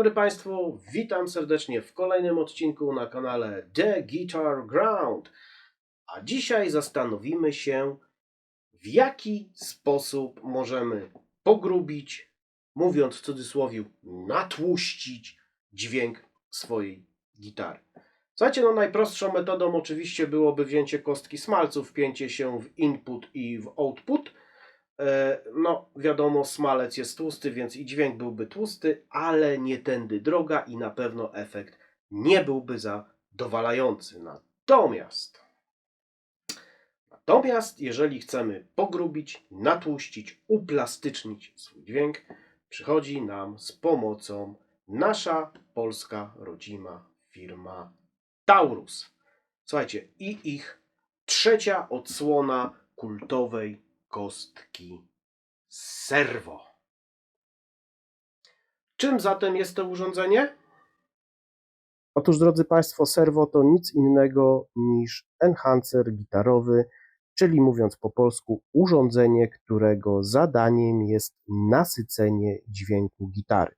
dobry Państwu, witam serdecznie w kolejnym odcinku na kanale The Guitar Ground. A dzisiaj zastanowimy się, w jaki sposób możemy pogrubić, mówiąc w cudzysłowie, natłuścić dźwięk swojej gitary. Słuchajcie, no najprostszą metodą oczywiście byłoby wzięcie kostki smalcu, wpięcie się w input i w output. E, No, wiadomo, smalec jest tłusty, więc i dźwięk byłby tłusty, ale nie tędy droga i na pewno efekt nie byłby zadowalający. Natomiast, natomiast jeżeli chcemy pogrubić, natłuścić, uplastycznić swój dźwięk, przychodzi nam z pomocą nasza polska rodzima firma Taurus. Słuchajcie, i ich trzecia odsłona kultowej kostki serwo. Czym zatem jest to urządzenie? Otóż, drodzy Państwo, serwo to nic innego niż enhancer gitarowy, czyli mówiąc po polsku, urządzenie, którego zadaniem jest nasycenie dźwięku gitary.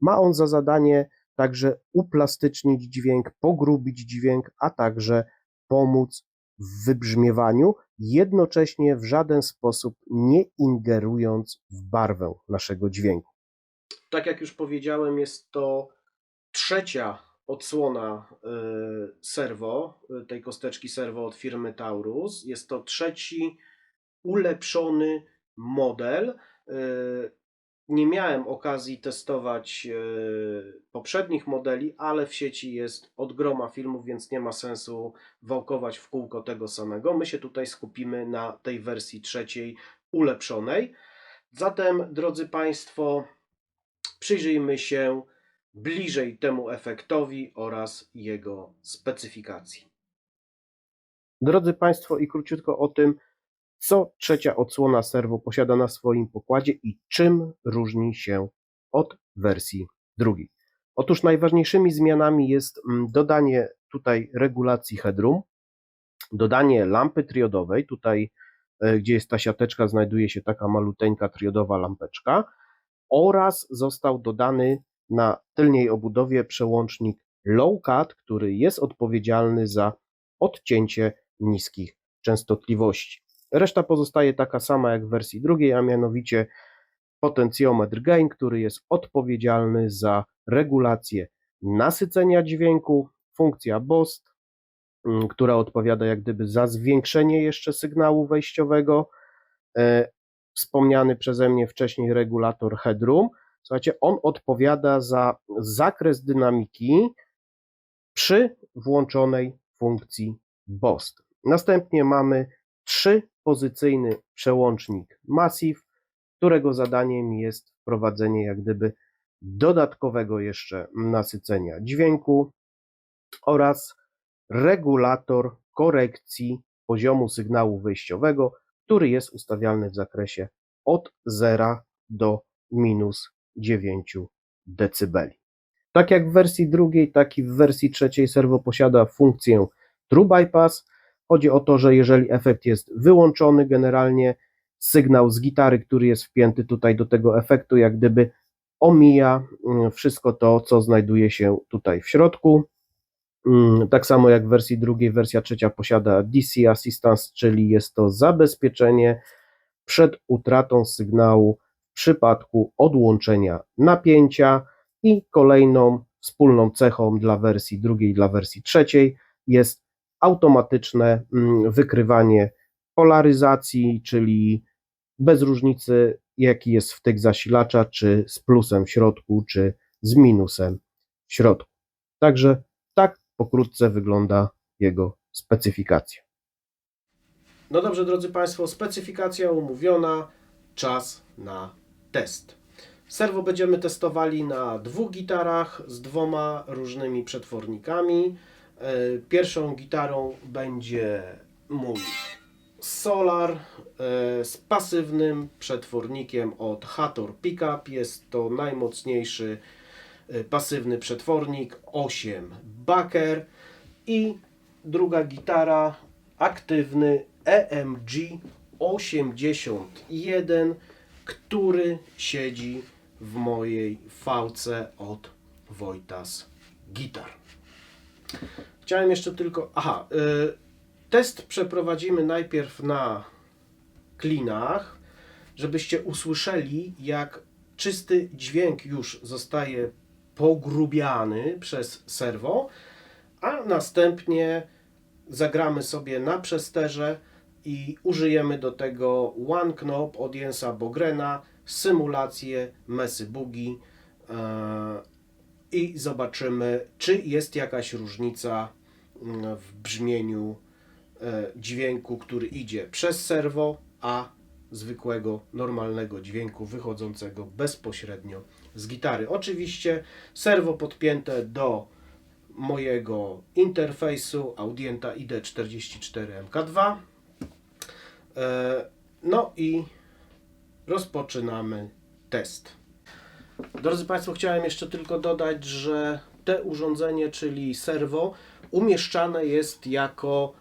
Ma on za zadanie także uplastycznić dźwięk, pogrubić dźwięk, a także pomóc w wybrzmiewaniu, jednocześnie w żaden sposób nie ingerując w barwę naszego dźwięku. Tak jak już powiedziałem, jest to trzecia odsłona y, serwo, y, tej kosteczki serwo od firmy Taurus. Jest to trzeci ulepszony model. Nie miałem okazji testować y, poprzednich modeli, ale w sieci jest od groma filmów, więc nie ma sensu wałkować w kółko tego samego. My się tutaj skupimy na tej wersji trzeciej ulepszonej. Zatem, drodzy Państwo, przyjrzyjmy się bliżej temu efektowi oraz jego specyfikacji. Drodzy Państwo, i króciutko o tym, co trzecia odsłona serwo posiada na swoim pokładzie i czym różni się od wersji drugiej. Otóż najważniejszymi zmianami jest mm, dodanie tutaj regulacji headroom, dodanie lampy triodowej, tutaj e, gdzie jest ta siateczka znajduje się taka maluteńka triodowa lampeczka oraz został dodany na tylniej obudowie przełącznik low cut, który jest odpowiedzialny za odcięcie niskich częstotliwości. Reszta pozostaje taka sama jak w wersji drugiej, a mianowicie potencjometr gain, który jest odpowiedzialny za regulację nasycenia dźwięku, funkcja BOST, mm, która odpowiada jak gdyby za zwiększenie jeszcze sygnału wejściowego, e, wspomniany przeze mnie wcześniej regulator headroom. Słuchajcie, on odpowiada za zakres dynamiki przy włączonej funkcji BOST. Następnie mamy trzypozycyjny przełącznik Massive, którego zadaniem jest wprowadzenie jak gdyby dodatkowego jeszcze nasycenia dźwięku oraz regulator korekcji poziomu sygnału wyjściowego, który jest ustawialny w zakresie od 0 do minus 9 dB. Tak jak w wersji drugiej, tak i w wersji trzeciej serwo posiada funkcję True Bypass. Chodzi o to, że jeżeli efekt jest wyłączony, generalnie sygnał z gitary, który jest wpięty tutaj do tego efektu, jak gdyby omija mm, wszystko to, co znajduje się tutaj w środku. Mm, Tak samo jak w wersji drugiej, wersja trzecia posiada DC Assistance, czyli jest to zabezpieczenie przed utratą sygnału w przypadku odłączenia napięcia i kolejną wspólną cechą dla wersji drugiej, dla wersji trzeciej jest automatyczne mm, wykrywanie polaryzacji, czyli bez różnicy jaki jest wtyk zasilacza, czy z plusem w środku, czy z minusem w środku. Także tak pokrótce wygląda jego specyfikacja. No dobrze, drodzy Państwo, specyfikacja omówiona, czas na test. Serwo będziemy testowali na dwóch gitarach z dwoma różnymi przetwornikami. E, Pierwszą gitarą będzie mój Solar e, z pasywnym przetwornikiem od Hator Pickup. Jest to najmocniejszy e, pasywny przetwornik 8 Backer i druga gitara aktywny EMG 81, który siedzi w mojej fałce od Wojtas Gitar. Chciałem jeszcze tylko. Aha, y, test przeprowadzimy najpierw na klinach, żebyście usłyszeli, jak czysty dźwięk już zostaje pogrubiany przez serwo, a następnie zagramy sobie na przesterze i użyjemy do tego One Knop od Jensa Bogrena, symulację Mesy Boogie e, i zobaczymy, czy jest jakaś różnica mm, w brzmieniu e, dźwięku, który idzie przez serwo, a zwykłego, normalnego dźwięku wychodzącego bezpośrednio z gitary. Oczywiście serwo podpięte do mojego interfejsu Audienta ID44MK2. E, No i rozpoczynamy test. Drodzy Państwo, chciałem jeszcze tylko dodać, że te urządzenie, czyli serwo, umieszczane jest jako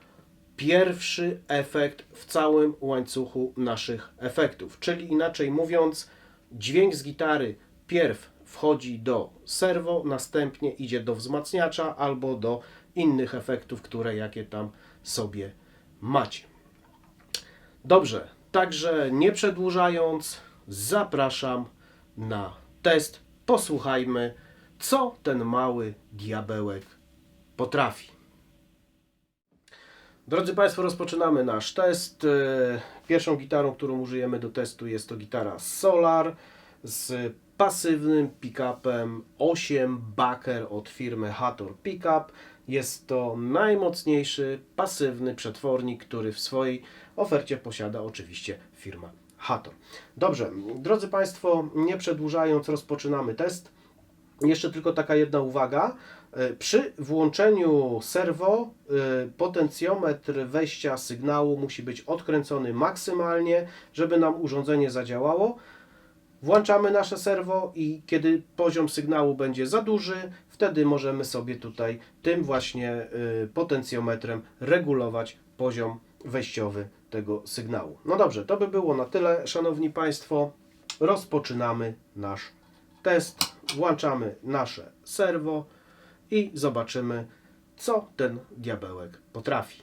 pierwszy efekt w całym łańcuchu naszych efektów. Czyli inaczej mówiąc, dźwięk z gitary pierw wchodzi do serwo, następnie idzie do wzmacniacza albo do innych efektów, które jakie tam sobie macie. Dobrze, także nie przedłużając, zapraszam na test. Posłuchajmy, co ten mały diabełek potrafi. Drodzy Państwo, rozpoczynamy nasz test. E, Pierwszą gitarą, którą użyjemy do testu jest to gitara Solar z pasywnym pick-upem 8 backer od firmy Hator Pickup. Jest to najmocniejszy pasywny przetwornik, który w swojej ofercie posiada oczywiście firma Hator. Dobrze, drodzy Państwo, nie przedłużając, rozpoczynamy test. Jeszcze tylko taka jedna uwaga. E, Przy włączeniu serwo e, potencjometr wejścia sygnału musi być odkręcony maksymalnie, żeby nam urządzenie zadziałało. Włączamy nasze serwo i kiedy poziom sygnału będzie za duży, wtedy możemy sobie tutaj tym właśnie y, potencjometrem regulować poziom wejściowy tego sygnału. No dobrze, to by było na tyle, szanowni państwo. Rozpoczynamy nasz test. Włączamy nasze serwo i zobaczymy, co ten diabełek potrafi.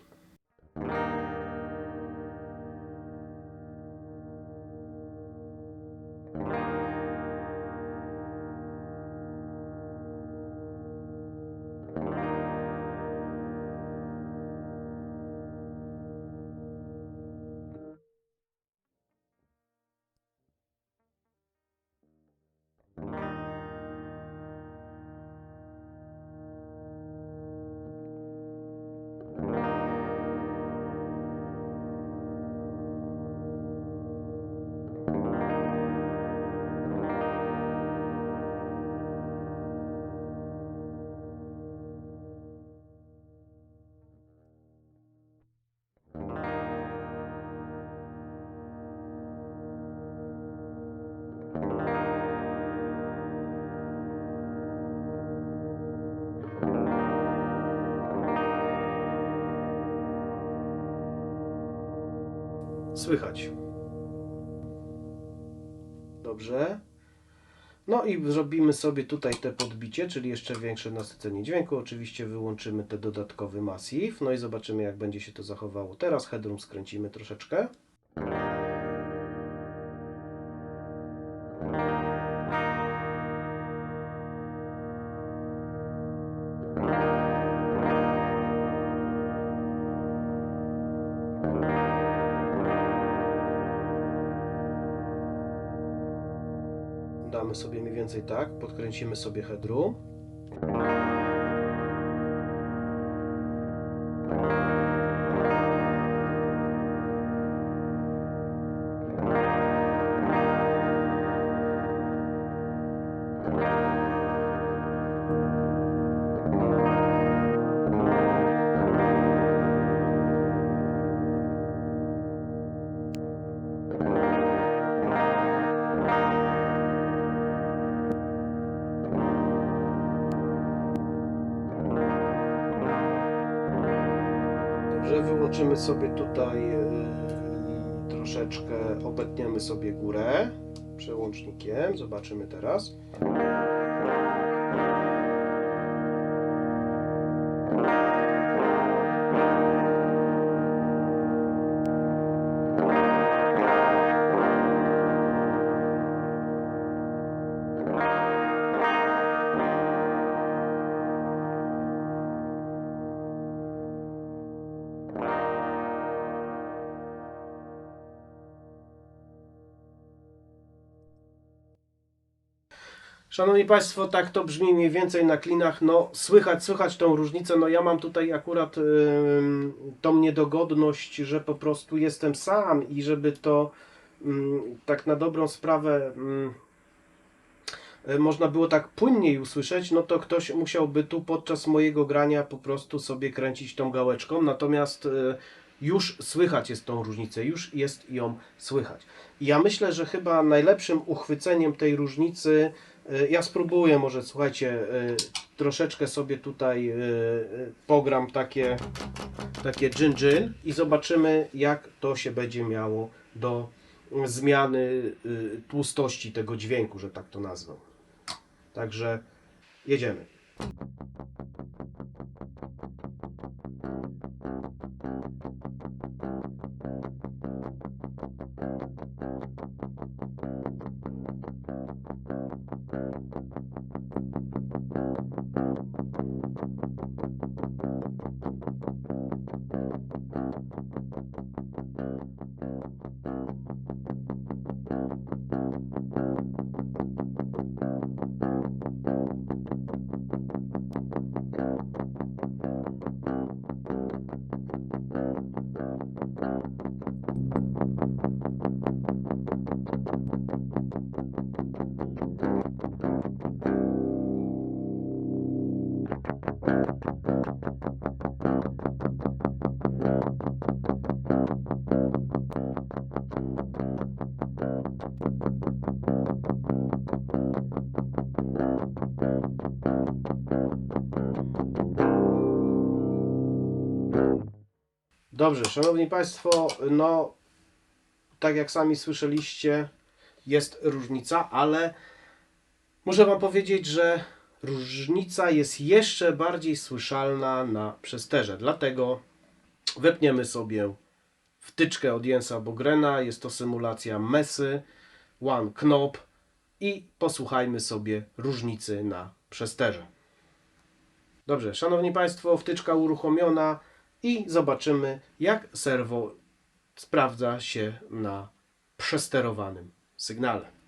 Słychać. Dobrze. No i zrobimy sobie tutaj te podbicie, czyli jeszcze większe nasycenie dźwięku. Oczywiście wyłączymy te dodatkowy masyw. No i zobaczymy jak będzie się to zachowało. Teraz headroom skręcimy troszeczkę. Więcej tak, podkręcimy sobie headroom. Wyłączymy sobie tutaj e, troszeczkę, obetniemy sobie górę przełącznikiem. Zobaczymy teraz. Szanowni Państwo, tak to brzmi mniej więcej na klinach. No, słychać, słychać tą różnicę. No, ja mam tutaj akurat ym, tą niedogodność, że po prostu jestem sam i żeby to ym, tak na dobrą sprawę ym, y, można było tak płynniej usłyszeć, no to ktoś musiałby tu podczas mojego grania po prostu sobie kręcić tą gałeczką. Natomiast y, już słychać jest tą różnicę, już jest ją słychać. I ja myślę, że chyba najlepszym uchwyceniem tej różnicy, ja spróbuję może, słuchajcie, y, troszeczkę sobie tutaj y, pogram takie, takie dżin i zobaczymy, jak to się będzie miało do zmiany tłustości tego dźwięku, że tak to nazwę. Także jedziemy. Dobrze, szanowni państwo, no tak jak sami słyszeliście, jest różnica, ale muszę wam powiedzieć, że różnica jest jeszcze bardziej słyszalna na przesterze. Dlatego wepniemy sobie wtyczkę od Jensa Bogrena. Jest to symulacja Mesy, One Knop i posłuchajmy sobie różnicy na przesterze. Dobrze, szanowni państwo, wtyczka uruchomiona i zobaczymy, jak serwo sprawdza się na przesterowanym sygnale.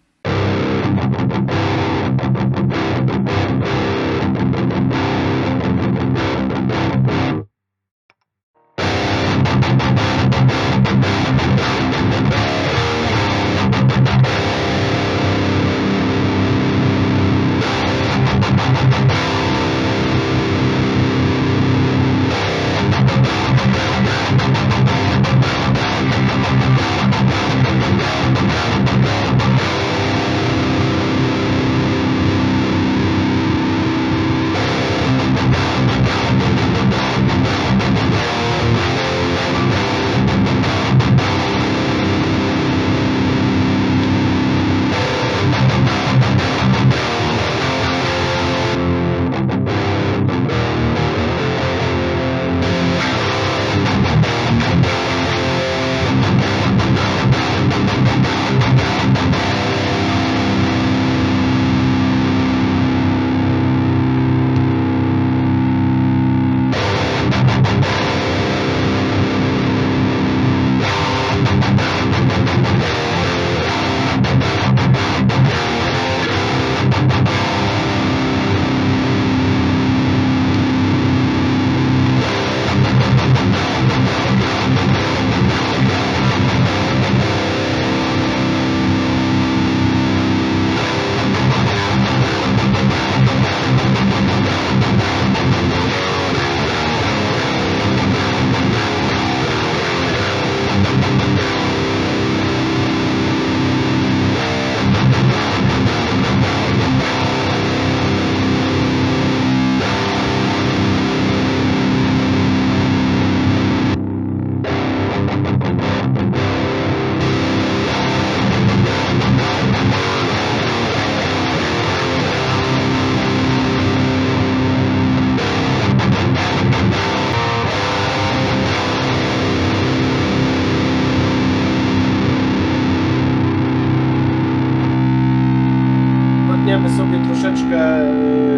Troszeczkę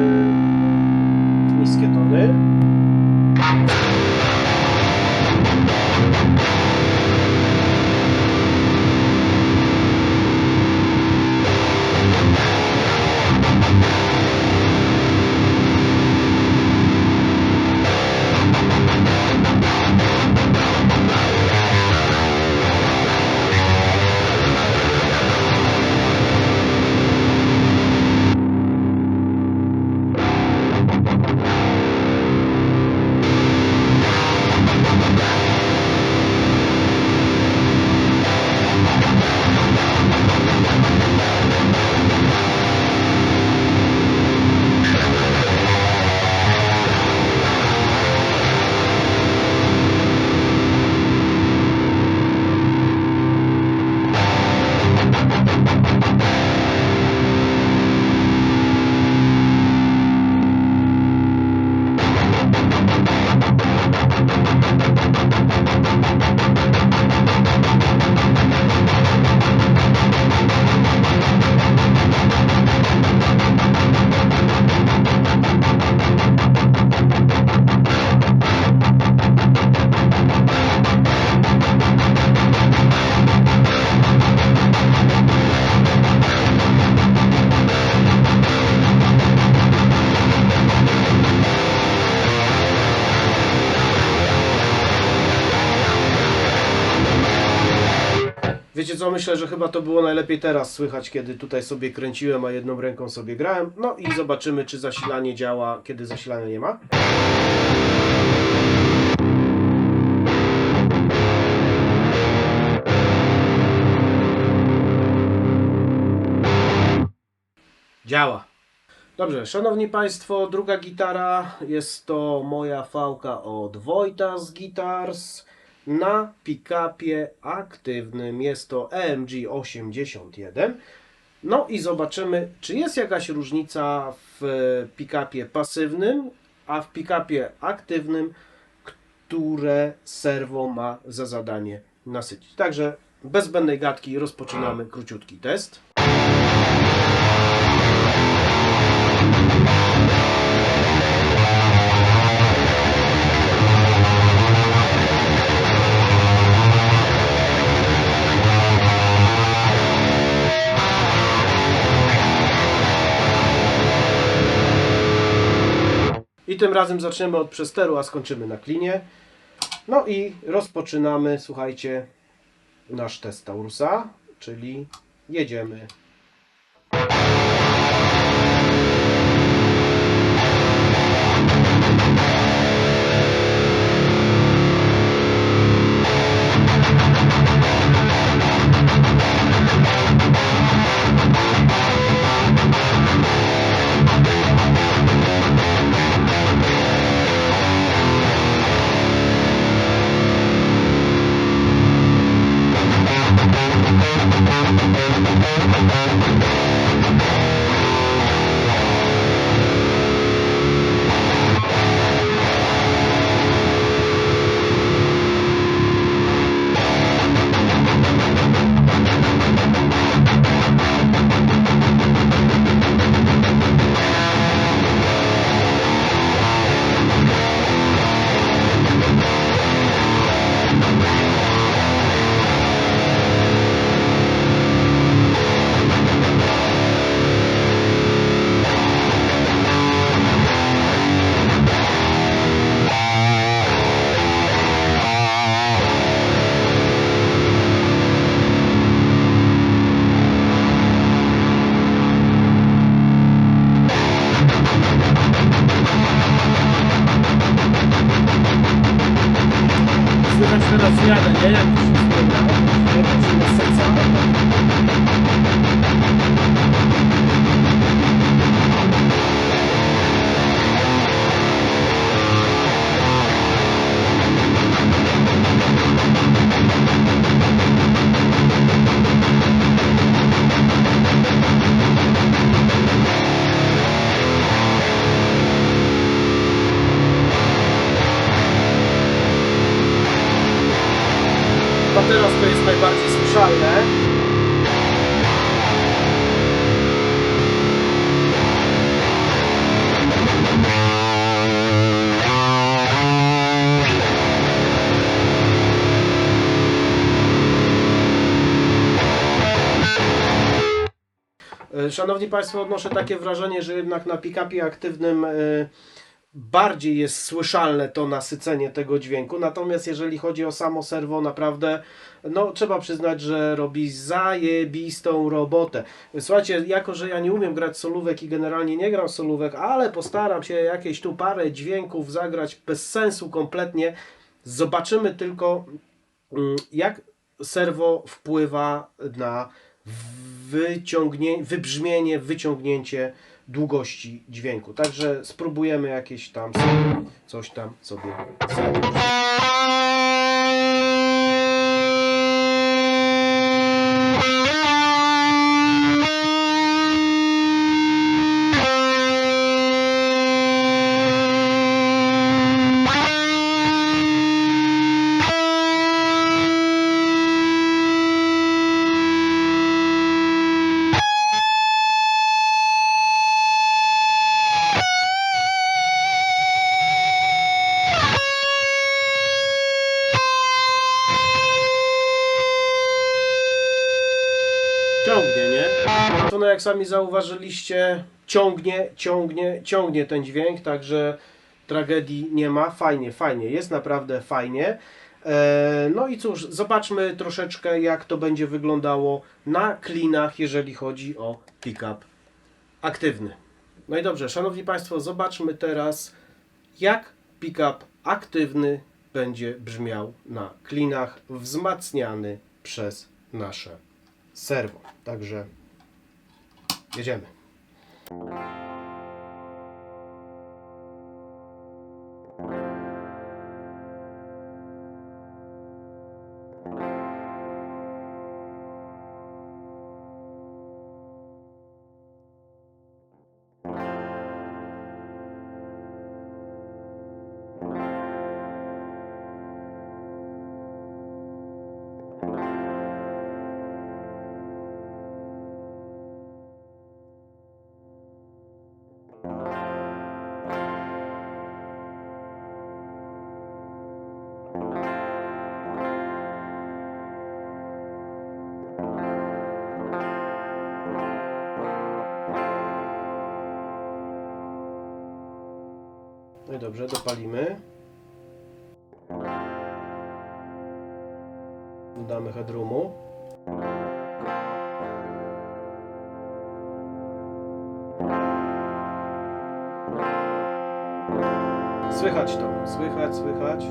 Wiecie co, myślę, że chyba to było najlepiej teraz słychać, kiedy tutaj sobie kręciłem, a jedną ręką sobie grałem. No i zobaczymy, czy zasilanie działa, kiedy zasilania nie ma. Działa. Dobrze, szanowni państwo, druga gitara jest to moja fałka od Wojtas Guitars na pick-upie aktywnym. Jest to EMG 81. No i zobaczymy, czy jest jakaś różnica w pick-upie pasywnym, a w pick-upie aktywnym, które serwo ma za zadanie nasycić. Także bez zbędnej gadki rozpoczynamy króciutki test. I tym razem zaczniemy od przesteru, a skończymy na klinie. No i rozpoczynamy, słuchajcie, nasz test Taurusa, czyli jedziemy. Słychać teraz jadę, nie? Jak Szanowni Państwo, odnoszę takie wrażenie, że jednak na pick-upie aktywnym e, bardziej jest słyszalne to nasycenie tego dźwięku. Natomiast jeżeli chodzi o samo serwo, naprawdę no, trzeba przyznać, że robi zajebistą robotę. Słuchajcie, jako że ja nie umiem grać solówek i generalnie nie gram solówek, ale postaram się jakieś tu parę dźwięków zagrać bez sensu kompletnie. Zobaczymy tylko, mm, jak serwo wpływa na wyciągnięcie, wybrzmienie, wyciągnięcie długości dźwięku. Także spróbujemy jakieś tam sobie, coś tam sobie zrobić. Jak sami zauważyliście, ciągnie, ciągnie, ciągnie ten dźwięk, także tragedii nie ma. Fajnie, fajnie, jest naprawdę fajnie. E, No i cóż, zobaczmy troszeczkę jak to będzie wyglądało na klinach, jeżeli chodzi o pick-up aktywny. No i dobrze, szanowni państwo, zobaczmy teraz jak pick-up aktywny będzie brzmiał na klinach wzmacniany przez nasze serwo. Także jedziemy. Dobrze, dopalimy. Dodamy headroomu. Słychać to, słychać, słychać.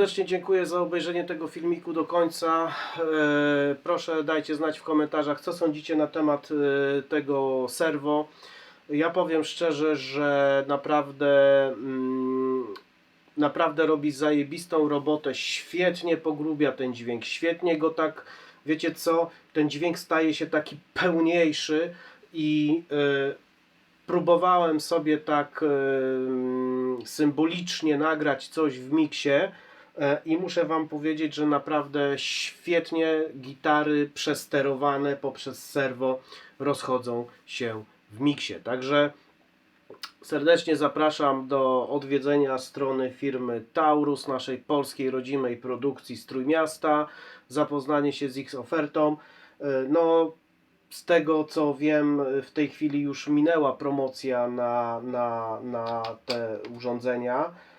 Serdecznie dziękuję za obejrzenie tego filmiku do końca. E, proszę dajcie znać w komentarzach, co sądzicie na temat e, tego serwo. Ja powiem szczerze, że naprawdę mm, naprawdę robi zajebistą robotę, świetnie pogrubia ten dźwięk, świetnie go tak, wiecie co, ten dźwięk staje się taki pełniejszy i e, próbowałem sobie tak e, symbolicznie nagrać coś w miksie i muszę Wam powiedzieć, że naprawdę świetnie gitary przesterowane poprzez serwo rozchodzą się w miksie. Także serdecznie zapraszam do odwiedzenia strony firmy Taurus, naszej polskiej rodzimej produkcji z Trójmiasta, zapoznanie się z ich ofertą. E, No, z tego co wiem, w tej chwili już minęła promocja na, na, na te urządzenia, e,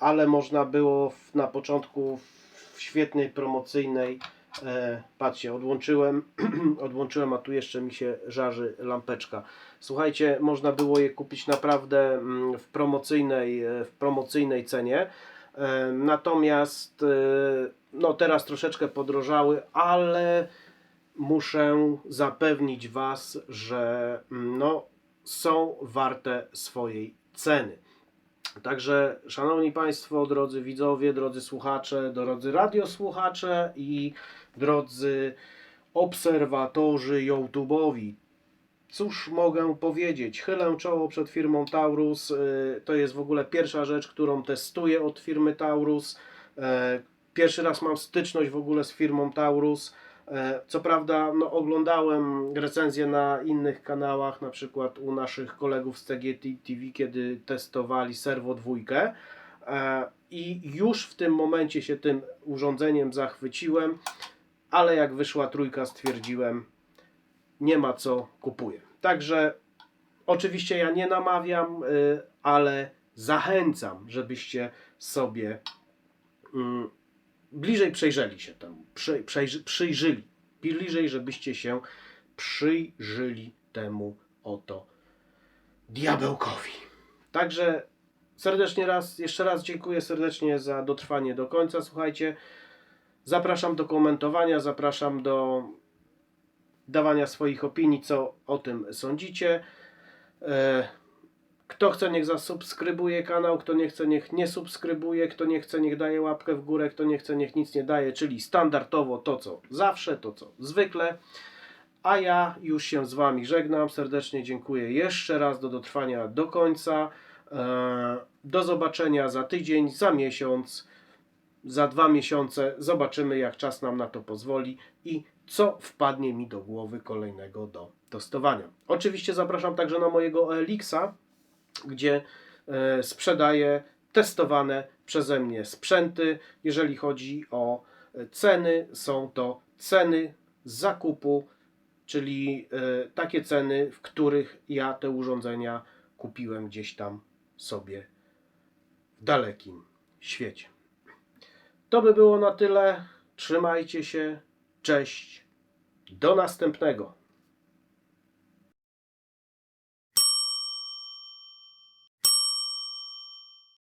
ale można było w, na początku w świetnej promocyjnej. E, patrzcie, odłączyłem, odłączyłem, a tu jeszcze mi się żarzy lampeczka. Słuchajcie, można było je kupić naprawdę mm, w promocyjnej, e, w promocyjnej cenie. E, Natomiast e, no teraz troszeczkę podrożały, ale muszę zapewnić Was, że mm, no, są warte swojej ceny. Także, szanowni Państwo, drodzy widzowie, drodzy słuchacze, drodzy radiosłuchacze i drodzy obserwatorzy YouTube'owi, cóż mogę powiedzieć? Chylę czoło przed firmą Taurus. y, To jest w ogóle pierwsza rzecz, którą testuję od firmy Taurus. E, Pierwszy raz mam styczność w ogóle z firmą Taurus. E, Co prawda, no, oglądałem recenzje na innych kanałach, na przykład u naszych kolegów z CGT TV, kiedy testowali Servo 2. E, I już w tym momencie się tym urządzeniem zachwyciłem. ale jak wyszła trójka, stwierdziłem, nie ma co kupuję. Także oczywiście ja nie namawiam, y, ale zachęcam, żebyście sobie mm, bliżej przejrzeli się temu, przy, przejrzy, przyjrzyli, bliżej, żebyście się przyjrzyli temu oto diabełkowi. Także serdecznie raz, jeszcze raz dziękuję serdecznie za dotrwanie do końca. Słuchajcie, zapraszam do komentowania, zapraszam do dawania swoich opinii, co o tym sądzicie. E, Kto chce, niech zasubskrybuje kanał, kto nie chce, niech nie subskrybuje, kto nie chce, niech daje łapkę w górę, kto nie chce, niech nic nie daje, czyli standardowo to, co zawsze, to, co zwykle. A ja już się z Wami żegnam. Serdecznie dziękuję jeszcze raz do dotrwania do końca. E, Do zobaczenia za tydzień, za miesiąc, za dwa miesiące. Zobaczymy, jak czas nam na to pozwoli i co wpadnie mi do głowy kolejnego do testowania. Oczywiście zapraszam także na mojego Elixa, gdzie e, sprzedaję testowane przeze mnie sprzęty. Jeżeli chodzi o e, ceny, są to ceny zakupu czyli e, takie ceny, w których ja te urządzenia kupiłem gdzieś tam sobie w dalekim świecie. To by było na tyle. Trzymajcie się. Cześć. Do następnego.